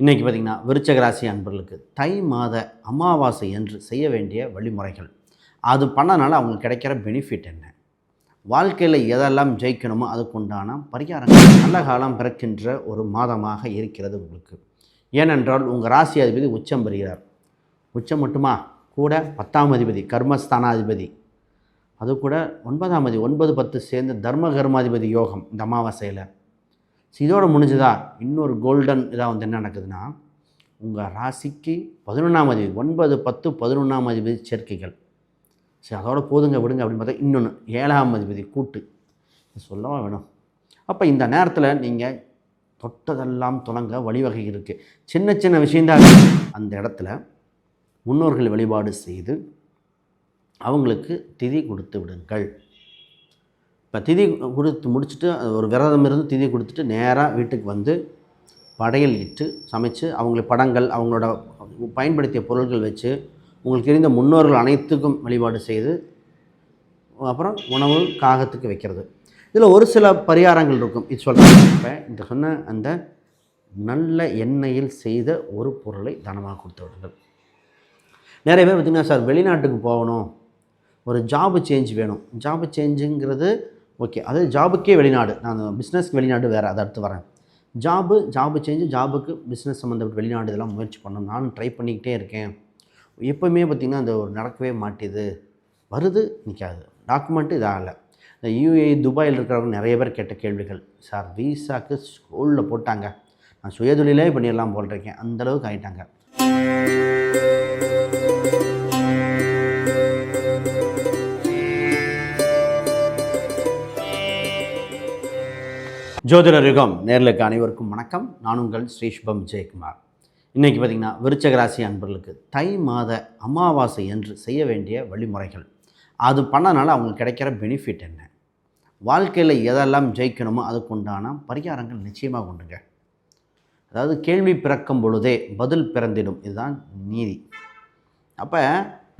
இன்றைக்கி பார்த்திங்கன்னா விருச்சக ராசி அன்பர்களுக்கு தை மாத அமாவாசை என்று செய்ய வேண்டிய வழிமுறைகள். அது பண்ணனால அவங்களுக்கு கிடைக்கிற பெனிஃபிட் என்ன? வாழ்க்கையில் எதெல்லாம் ஜெயிக்கணுமோ அதுக்குண்டான பரிகாரங்கள் நல்ல காலம் பிறக்கின்ற ஒரு மாதமாக இருக்கிறது உங்களுக்கு. ஏனென்றால் உங்கள் ராசி அதிபதி உச்சம் பெறுகிறார். உச்சம் மட்டுமா? கூட பத்தாம் அதிபதி கர்மஸ்தானாதிபதி. அது கூட ஒன்பதாம் அதிபதி ஒன்பது பத்து சேர்ந்து தர்ம கர்மாதிபதி யோகம் இந்த அமாவாசையில். ஸோ இதோட முடிஞ்சதா? இன்னொரு கோல்டன் இதாக வந்து என்ன நடக்குதுன்னா உங்கள் ராசிக்கு பதினொன்றாம் அதிபதி ஒன்பது பத்து பதினொன்றாம் அதிபதி சேர்க்கைகள். சரி அதோட போதுங்க விடுங்க அப்படின்னு பார்த்தா இன்னொன்று ஏழாம் அதிபதி கூட்டு. சொல்லவா வேணும்? அப்போ இந்த நேரத்தில் நீங்கள் தொட்டதெல்லாம் தொடங்க வழிவகை இருக்குது சின்ன சின்ன விஷயந்தான் அந்த இடத்துல முன்னோர்கள் வழிபாடு செய்து அவங்களுக்கு திதி கொடுத்து விடுங்கள். இப்போ திதி கொடுத்து முடிச்சுட்டு அது ஒரு விரதம் இருந்து திதி கொடுத்துட்டு நேராக வீட்டுக்கு வந்து படையல் இட்டு சமைச்சு அவங்கள படங்கள் அவங்களோட பயன்படுத்திய பொருட்கள் வச்சு உங்களுக்கு தெரிந்த முன்னோர்கள் அனைத்துக்கும் வழிபாடு செய்து அப்புறம் உணவு காகத்துக்கு வைக்கிறது. இதில் ஒரு சில பரிகாரங்கள் இருக்கும். இது சொல்கிறேன் இப்போ இந்த சொன்ன அந்த நல்ல எண்ணெயில் செய்த ஒரு பொருளை தானமாக கொடுத்து விடுங்கள். நிறைய பேர் பார்த்திங்கன்னா சார் வெளிநாட்டுக்கு போகணும். ஒரு ஜாபு சேஞ்ச் வேணும். ஜாபு சேஞ்சுங்கிறது ஓகே அது ஜாபுக்கே வெளிநாடு. நான் பிஸ்னஸ்க்கு வெளிநாடு வேறு அதை அடுத்து வரேன். ஜாபு ஜாபு சேஞ்சு ஜாபுக்கு பிஸ்னஸ் சம்மந்தப்பட்ட வெளிநாடு இதெல்லாம் முயற்சி பண்ணணும். நானும் ட்ரை பண்ணிக்கிட்டே இருக்கேன். எப்போவுமே பார்த்திங்கன்னா அந்த ஒரு நடக்கவே மாட்டேது. வருது நிற்காது டாக்குமெண்ட்டு இதாகலை. இந்த யூஏ துபாயில் இருக்கிறவங்க நிறைய பேர் கேட்ட கேள்விகள். சார் விசாக்கு ஸ்கூலில் போட்டாங்க. நான் சுயதொழிலே பண்ணிடலாம் போல் இருக்கேன். அந்தளவுக்கு ஆகிட்டாங்க ஜோதிடர் யுகம் நேர்களுக்கு அனைவருக்கும் வணக்கம். நான் உங்கள் ஸ்ரீ சுபம் ஜெயக்குமார் இன்றைக்கி பார்த்திங்கன்னா விருச்சக ராசி அன்பர்களுக்கு தை மாத அமாவாசை என்று செய்ய வேண்டிய வழிமுறைகள். அது பண்ணனால அவங்களுக்கு கிடைக்கிற பெனிஃபிட் என்ன? வாழ்க்கையில் எதெல்லாம் ஜெயிக்கணுமோ அதுக்குண்டான பரிகாரங்கள் நிச்சயமாக உண்டுங்க. அதாவது கேள்வி பிறக்கும் பொழுதே பதில் பிறந்திடும். இதுதான் நீதி. அப்போ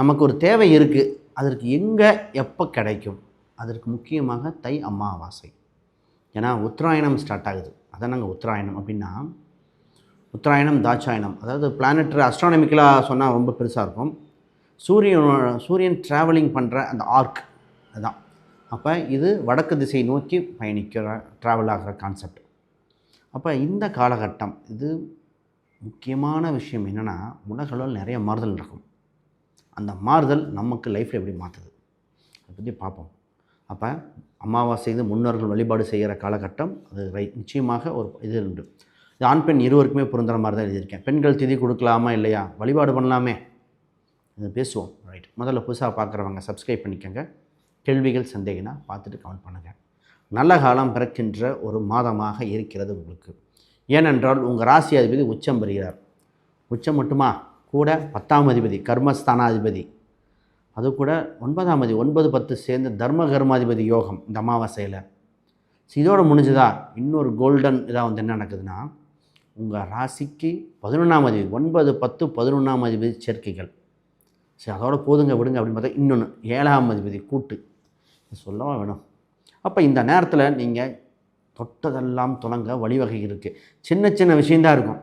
நமக்கு ஒரு தேவை இருக்குது அதற்கு எங்கே எப்போ கிடைக்கும்? அதற்கு முக்கியமாக தை அமாவாசை. ஏன்னா உத்தராயணம் ஸ்டார்ட் ஆகுது. அதான் நாங்கள் உத்தராயணம் அப்படின்னா உத்தராயணம் தாட்சாயணம். அதாவது பிளானட்ரி அஸ்ட்ரானமிக்கலாக சொன்னால் ரொம்ப பெருசாக இருக்கும். சூரியனோட சூரியன் ட்ராவலிங் பண்ணுற அந்த ஆர்க் அதுதான் அப்போ இது வடக்கு திசை நோக்கி பயணிக்கிற ட்ராவல் ஆகிற கான்செப்ட் அப்போ இந்த காலகட்டம் இது முக்கியமான விஷயம் என்னென்னா உலகளவில் நிறைய மாறுதல் நடக்கும். அந்த மாறுதல் நமக்கு லைஃப்பில் எப்படி மாற்றுது அதை பற்றி பார்ப்போம். அப்போ அமாவாசை முன்னோர்கள் வழிபாடு செய்கிற காலகட்டம் அது ரைட் நிச்சயமாக ஒரு இது உண்டு. இது ஆண் பெண் இருவருக்குமே பொருந்துற மாதிரி தான் எழுதியிருக்கேன். பெண்கள் திதி கொடுக்கலாமா இல்லையா? வழிபாடு பண்ணலாமே. இது பேசுவோம். ரைட் முதல்ல புதுசாக பார்க்குறவங்க சப்ஸ்கிரைப் பண்ணிக்கோங்க. கேள்விகள் சந்தேகம்னா பார்த்துட்டு கமெண்ட் பண்ணுங்கள் நல்ல காலம் பிறக்கின்ற ஒரு மாதமாக இருக்கிறது உங்களுக்கு. ஏனென்றால் உங்கள் ராசி அதிபதி உச்சம் பெறுகிறார். உச்சம் மட்டுமா? கூட பத்தாம் அதிபதி கர்மஸ்தானாதிபதி. அது கூட ஒன்பதாம் அதிபதி ஒன்பது பத்து சேர்ந்து தர்ம கர்மாதிபதி யோகம் இந்த அமாவாசையில். இதோடு முடிஞ்சதா? இன்னொரு கோல்டன் இதாக வந்து என்ன நடக்குதுன்னா உங்கள் ராசிக்கு பதினொன்றாம் அதிபதி ஒன்பது பத்து பதினொன்றாம் அதிபதி சேர்க்கைகள். சரி அதோட போதுங்க விடுங்க அப்படின்னு பார்த்தா இன்னொன்று ஏழாம் அதிபதி கூட்டு. சொல்லவா வேணும். அப்போ இந்த நேரத்தில் நீங்கள் தொட்டதெல்லாம் தொடங்க வழிவகை இருக்குது சின்ன சின்ன விஷயந்தான் இருக்கும்.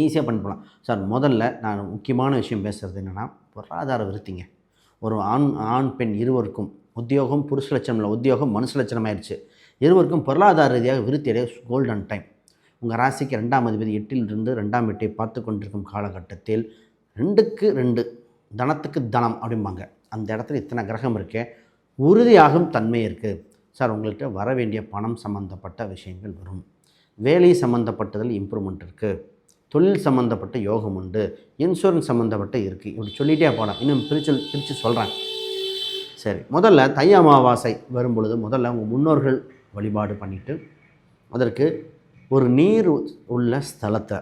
ஈஸியாக பண்ணி போகலாம் சார் முதல்ல நான் முக்கியமான விஷயம் பேசுகிறது என்னென்னா பொருளாதார விருத்திங்க. ஒரு ஆண் ஆண் பெண் இருவருக்கும் உத்தியோகம் புருஷ லட்சணம் இல்லை உத்தியோகம் மனுஷ லட்சணம் ஆயிடுச்சு இருவருக்கும் பொருளாதார ரீதியாக விருத்தி அடைய கோல்டன் டைம் உங்கள் ராசிக்கு ரெண்டாம் அதிபதி எட்டிலிருந்து ரெண்டாம் எட்டை பார்த்து கொண்டிருக்கும் காலகட்டத்தில் ரெண்டுக்கு ரெண்டு தனத்துக்கு தனம் அப்படிம்பாங்க. அந்த இடத்துல இத்தனை கிரகம் இருக்கே உறுதியாகும் தன்மை இருக்குது சார் உங்கள்கிட்ட வர வேண்டிய பணம் சம்மந்தப்பட்ட விஷயங்கள் வரும். வேலை சம்மந்தப்பட்டதில் இம்ப்ரூவ்மெண்ட் இருக்குது தொழில் சம்மந்தப்பட்ட யோகம் உண்டு இன்சூரன்ஸ் சம்மந்தப்பட்ட இருக்குது இப்படி சொல்லிகிட்டே போகலாம் இன்னும் பிரிச்சு பிரித்து சொல்கிறாங்க சரி முதல்ல தை அமாவாசை வரும்பொழுது முதல்ல உங்கள் முன்னோர்கள் வழிபாடு பண்ணிவிட்டு அதற்கு ஒரு நீர் உள்ள ஸ்தலத்தை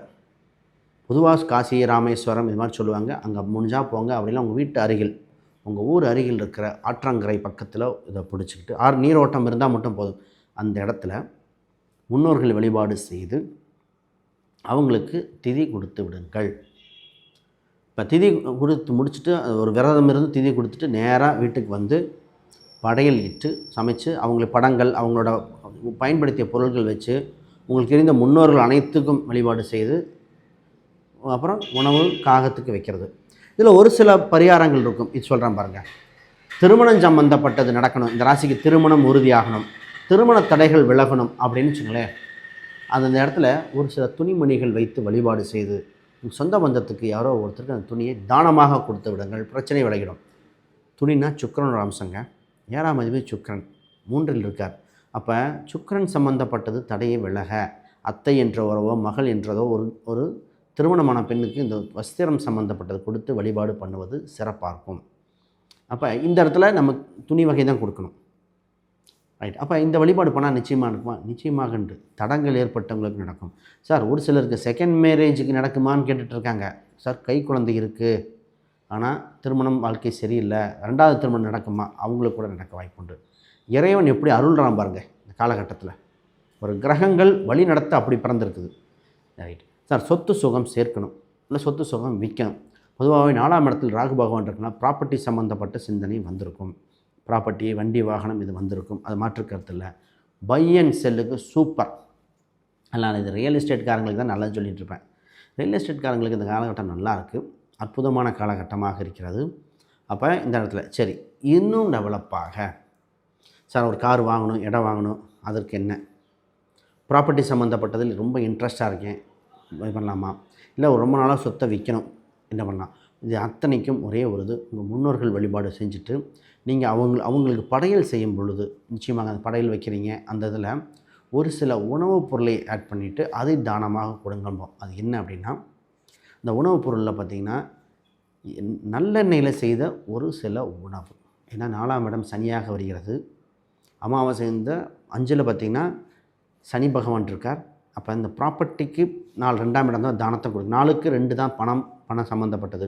பொதுவாக காசி ராமேஸ்வரம் இது மாதிரி சொல்லுவாங்க. அங்கே முடிஞ்சால் போங்க. அப்படிலாம் உங்கள் வீட்டு அருகில் உங்கள் ஊர் அருகில் இருக்கிற ஆற்றங்கரை பக்கத்தில் இதை பிடிச்சிக்கிட்டு ஆறு நீரோட்டம் இருந்தால் மட்டும் போதும். அந்த இடத்துல முன்னோர்கள் வழிபாடு செய்து அவங்களுக்கு திதி கொடுத்து விடுங்கள். இப்போ திதி கொடுத்து முடிச்சுட்டு அது ஒரு விரதம் இருந்து திதி கொடுத்துட்டு நேராக வீட்டுக்கு வந்து படையல் இட்டு சமைச்சு அவங்களுக்கு படங்கள் அவங்களோட பயன்படுத்திய பொருட்கள் வச்சு உங்களுக்கு தெரிந்த முன்னோர்கள் அனைத்துக்கும் வழிபாடு செய்து அப்புறம் உணவு காகத்துக்கு வைக்கிறது. இதில் ஒரு சில பரிகாரங்கள் இருக்கும். இது சொல்கிறேன் பாருங்கள் திருமணம் சம்பந்தப்பட்டது நடக்கணும். இந்த ராசிக்கு திருமணம் உறுதியாகணும். திருமண தடைகள் விலகணும் அப்படின்னு வச்சுங்களேன் அந்தந்த இடத்துல ஒரு சில துணிமணிகள் வைத்து வழிபாடு செய்து உங்க சொந்த பந்தத்துக்கு யாரோ ஒருத்தருக்கு அந்த துணியை தானமாக கொடுத்து விடுங்கள் பிரச்சனை விளையிடும் துணினா சுக்கரனோட அம்சங்க. ஏழாம் அதிபதி சுக்கரன் மூன்றில் இருக்கார். அப்போ சுக்கரன் சம்பந்தப்பட்டது தடையை விலக. அத்தை என்ற உறவோ மகள் என்றதோ ஒரு ஒரு திருமணமான பெண்ணுக்கு இந்த வஸ்திரம் சம்பந்தப்பட்டது கொடுத்து வழிபாடு பண்ணுவது சிறப்பாக இருக்கும் அப்போ இந்த இடத்துல நம்ம துணி வகை தான் கொடுக்கணும். ரைட் அப்போ இந்த வழிபாடு பண்ணால் நிச்சயமாக நடக்குமா? நிச்சயமாகன்று தடங்கள் ஏற்பட்டவங்களுக்கு நடக்கும். சார் ஒரு சிலருக்கு செகண்ட் மேரேஜுக்கு நடக்குமான்னு கேட்டுட்ருக்காங்க. சார் கை குழந்தை இருக்குது ஆனால் திருமணம் வாழ்க்கை சரியில்லை. ரெண்டாவது திருமணம் நடக்குமா? அவங்களுக்கு கூட நடக்க வாய்ப்புண்டு. இறைவன் எப்படி அருள்றான் பாருங்கள் இந்த காலகட்டத்தில். ஒரு கிரகங்கள் வழி நடத்த அப்படி பிறந்திருக்குது. ரைட் சார் சொத்து சுகம் சேர்க்கணும். இல்லை சொத்து சுகம் விற்கணும் பொதுவாகவே நாலாம் இடத்தில் ராகு பகவான் இருக்குன்னா ப்ராப்பர்ட்டி சம்மந்தப்பட்ட சிந்தனை வந்திருக்கும். ப்ராப்பர்ட்டி வண்டி வாகனம் இது வந்திருக்கும். அது மாற்று இல்லை பை அண்ட் செல்லுக்கு சூப்பர் அதனால் இது ரியல் எஸ்டேட்காரங்களுக்கு தான் நல்லா சொல்லிட்டு இருப்பேன் ரியல் எஸ்டேட்காரங்களுக்கு இந்த காலகட்டம் நல்லாயிருக்கு அற்புதமான காலகட்டமாக இருக்கிறது. அப்போ இந்த இடத்துல சரி இன்னும் டெவலப்பாக சார் ஒரு கார் வாங்கணும் இடம் வாங்கணும் அதற்கு என்ன? ப்ராப்பர்ட்டி சம்மந்தப்பட்டதில் ரொம்ப இன்ட்ரெஸ்ட்டாக இருக்கேன். இது பண்ணலாமா? இல்லை ரொம்ப நாளாக சொத்தை விற்கணும். என்ன பண்ணலாம்? இது அத்தனைக்கும் ஒரே ஒரு இது. உங்கள் முன்னோர்கள் வழிபாடு செஞ்சுட்டு நீங்கள் அவங்க அவங்களுக்கு படையல் செய்யும் பொழுது நிச்சயமாக அந்த படையல் வைக்கிறீங்க அந்த இதில் ஒரு சில உணவுப் பொருளை ஆட் பண்ணிவிட்டு அதை தானமாக கொடுங்கம்போம் அது என்ன அப்படின்னா இந்த உணவுப் பொருளில் பார்த்திங்கன்னா நல்லெண்ணெயில் செய்த ஒரு சில உணவு. ஏன்னா நாலாம் இடம் சனியாக வருகிறது. அமாவாசை இந்த அஞ்சில் பார்த்திங்கன்னா சனி பகவான் இருக்கார். அப்போ இந்த ப்ராப்பர்ட்டிக்கு நாலு ரெண்டாம் இடம் தான் தானத்தை கொடுக்கும் நாளுக்கு ரெண்டு தான் பணம் பணம் சம்மந்தப்பட்டது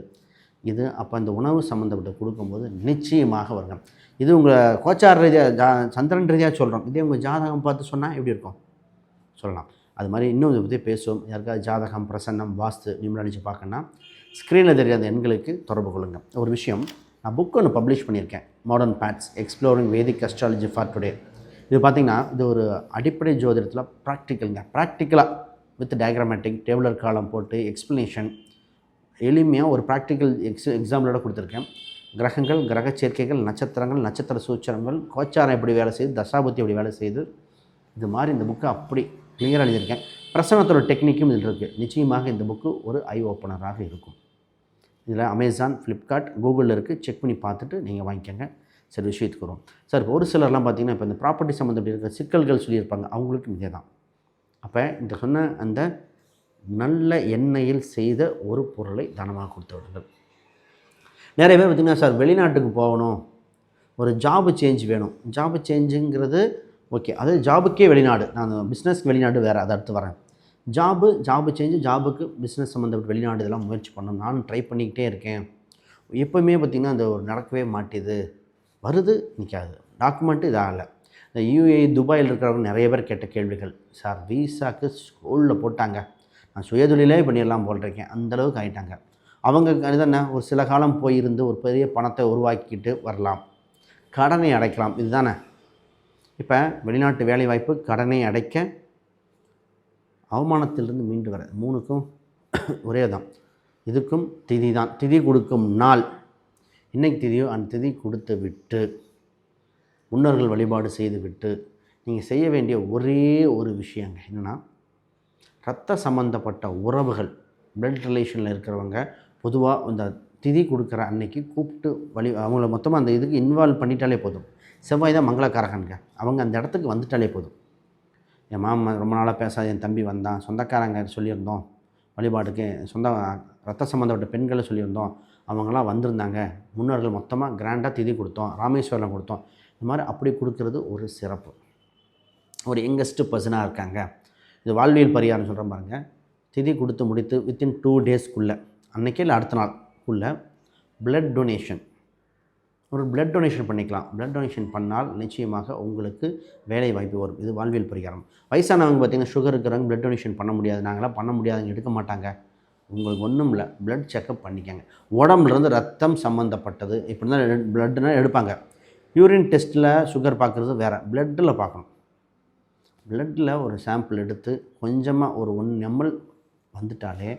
இது அப்போ அந்த உணவு சம்மந்தப்பட்டு கொடுக்கும்போது நிச்சயமாக வருங்க இது உங்கள் கோச்சார் ரீதியாக ஜா சந்திரன் ரீதியாக சொல்கிறோம் இதே உங்கள் ஜாதகம் பார்த்து சொன்னால் எப்படி இருக்கும்? சொல்லலாம். அது மாதிரி இன்னும் இதை பற்றி பேசுவோம். யாருக்காவது ஜாதகம் பிரசன்னம் வாஸ்து நிமிடம் அடித்து பார்க்கணுன்னா ஸ்க்ரீனில் தெரியாத எண்களுக்கு தொடர்பு கொள்ளுங்கள் ஒரு விஷயம் நான் புக் ஒன்று பப்ளிஷ் பண்ணியிருக்கேன். Modern paths exploring Vedic astrology for today இது பார்த்திங்கன்னா இது ஒரு அடிப்படை ஜோதிடத்தில் ப்ராக்டிக்கலுங்க ப்ராக்டிக்கலாக வித் டயக்ராமேட்டிக் டேபிளர் காலம் போட்டு எக்ஸ்ப்ளனேஷன் எளிமையாக ஒரு ப்ராக்டிக்கல் எக்ஸ் எக்ஸாம்பிளோட கொடுத்துருக்கேன். கிரகங்கள் கிரக சேர்க்கைகள் நட்சத்திரங்கள் நட்சத்திர சூச்சரங்கள் கோச்சாரம் எப்படி வேலை செய்யுது தசாபுத்தி எப்படி வேலை செய்யுது இது மாதிரி இந்த புக்கு அப்படி கிளியராக எழுதியிருக்கேன். பிரசனத்தோட டெக்னிக்கும் இதில் இருக்குது நிச்சயமாக இந்த புக்கு ஒரு ஐ ஓப்பனராக இருக்கும். இதில் அமேசான் ஃப்ளிப்கார்ட் கூகுளில் இருக்குது செக் பண்ணி பார்த்துட்டு நீங்கள் வாங்கிக்கோங்க. சரி விஷயத்துக்கு வரும் சார் இப்போ ஒரு சிலர்லாம் பார்த்தீங்கன்னா இப்போ இந்த ப்ராப்பர்ட்டி சம்மந்தப்பட்ட இருக்கிற சிக்கல்கள் சொல்லியிருப்பாங்க. அவங்களுக்கும் இதே தான் அப்போ இந்த சொன்ன அந்த நல்ல எண்ணெயில் செய்த ஒரு பொருளை தானமாக கொடுத்து விடுங்கள் நிறைய பேர் பார்த்திங்கன்னா சார் வெளிநாட்டுக்கு போகணும். ஒரு ஜாபு சேஞ்ச் வேணும். ஜாபு சேஞ்சுங்கிறது ஓகே அது ஜாபுக்கே வெளிநாடு. நான் பிஸ்னஸ்க்கு வெளிநாடு வேறு அதை அடுத்து வரேன். ஜாபு ஜாபு சேஞ்சு ஜாபுக்கு பிஸ்னஸ் சம்மந்தப்பட்ட வெளிநாடு இதெல்லாம் முயற்சி பண்ணணும். நானும் ட்ரை பண்ணிக்கிட்டே இருக்கேன். எப்போவுமே பார்த்திங்கன்னா அந்த ஒரு நடக்கவே மாட்டேது. வருது நிற்காது டாக்குமெண்ட்டு இதாகலை. இந்த யூஏ துபாயில் இருக்கிறவங்க நிறைய பேர் கேட்ட கேள்விகள். சார் விசாக்கு ஸ்கூலில் போட்டாங்க. நான் சுயதொழிலே பண்ணிடலாம் போல் இருக்கேன். அந்தளவுக்கு ஆகிட்டாங்க அவங்க என்ன ஒரு சில காலம் போயிருந்து ஒரு பெரிய பணத்தை உருவாக்கிட்டு வரலாம். கடனை அடைக்கலாம். இதுதானே? இப்போ வெளிநாட்டு வேலைவாய்ப்பு கடனை அடைக்க அவமானத்திலிருந்து மீண்டு வர மூணுக்கும் ஒரே தான். இதுக்கும் திதி தான். திதி கொடுக்கும் நாள். இன்னைக்கு திதியோ அந்த திதி கொடுத்து விட்டு முன்னோர்கள் வழிபாடு செய்துவிட்டு நீங்கள் செய்ய வேண்டிய ஒரே ஒரு விஷயங்க என்னென்னா ரத்த சம்மந்தப்பட்ட உறவுகள் பிளட் ரிலேஷனில் இருக்கிறவங்க பொதுவாக இந்த திதி கொடுக்குற அன்னைக்கு கூப்பிட்டு வழி அவங்கள மொத்தமாக அந்த இதுக்கு இன்வால்வ் பண்ணிட்டாலே போதும். செவ்வாய் தான் மங்களக்காரகனுங்க அவங்க அந்த இடத்துக்கு வந்துட்டாலே போதும். என் மாமா ரொம்ப நாளாக பேசாத என் தம்பி வந்தான். சொந்தக்காரங்க சொல்லியிருந்தோம். வழிபாட்டுக்கு சொந்த ரத்த சம்மந்தப்பட்ட பெண்களை சொல்லியிருந்தோம். அவங்களாம் வந்திருந்தாங்க. முன்னோர்கள் மொத்தமாக கிராண்டாக திதி கொடுத்தோம். ராமேஸ்வரம் கொடுத்தோம். இந்த மாதிரி அப்படி கொடுக்கறது ஒரு சிறப்பு. ஒரு யங்கஸ்ட்டு பர்சனாக இருக்காங்க. இது வாழ்வியல் பரிகாரம் சொல்கிறேன் பாருங்கள் திதி கொடுத்து முடித்து வித்தின் டூ டேஸ்க்குள்ளே அன்றைக்கே இல்லை அடுத்த நாளுக்குள்ளே பிளட் டொனேஷன் ஒரு பிளட் டொனேஷன் பண்ணிக்கலாம். பிளட் டொனேஷன் பண்ணால் நிச்சயமாக உங்களுக்கு வேலை வாய்ப்பு வரும். இது வாழ்வியல் பரிகாரம். வயசானவங்க பார்த்திங்கன்னா சுகர் இருக்கிறவங்க பிளட் டொனேஷன் பண்ண முடியாது. நாங்களாம் பண்ண முடியாதுங்க எடுக்க மாட்டாங்க. உங்களுக்கு ஒன்றும் இல்லை. பிளட் செக்கப் பண்ணிக்கங்க. உடம்புலேருந்து ரத்தம் சம்மந்தப்பட்டது இப்படி தான் பிளட்டுனா எடுப்பாங்க. யூரின் டெஸ்ட்டில் சுகர் பார்க்குறது வேறு. பிளட்டில் பார்க்கணும் பிளட்டில் ஒரு சாம்பிள் எடுத்து கொஞ்சமாக ஒரு ஒன் எம்எல் வந்துட்டாலே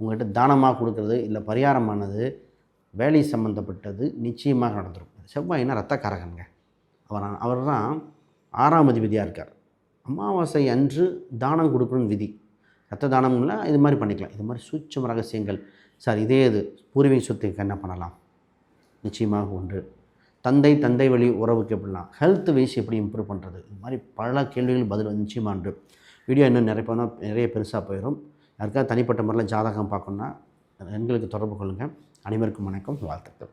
உங்கள்கிட்ட தானமாக கொடுக்குறது இல்லை பரிகாரமானது வேலை சம்மந்தப்பட்டது நிச்சயமாக நடந்துடும் செவ்வாய்னா ரத்தக்காரகனுங்க அவர் அவர் தான் ஆறாம் அதிபதியாக இருக்கார். அமாவாசை அன்று தானம் கொடுக்கணும்னு விதி. ரத்த தானம்ல இது மாதிரி பண்ணிக்கலாம். இது மாதிரி சூட்சம் ரகசியங்கள். சார் இதே இது பூர்வீக சொத்துக்கு என்ன பண்ணலாம்? நிச்சயமாக ஒன்று. தந்தை தந்தை வழி உறவுக்கு எப்படிலாம்? ஹெல்த் வைஸ் எப்படி இம்ப்ரூவ் பண்ணுறது இது மாதிரி பல கேள்விகள் பதில் வந்து வீடியோ இன்னும் நிறைய போனால் நிறைய பெருசாக போயிடும் யாருக்காவது தனிப்பட்ட முறையில் ஜாதகம் பார்க்கணுன்னா எங்களுக்கு தொடர்பு கொள்ளுங்கள் அனைவருக்கும் வணக்கம். வாழ்த்துக்கள்.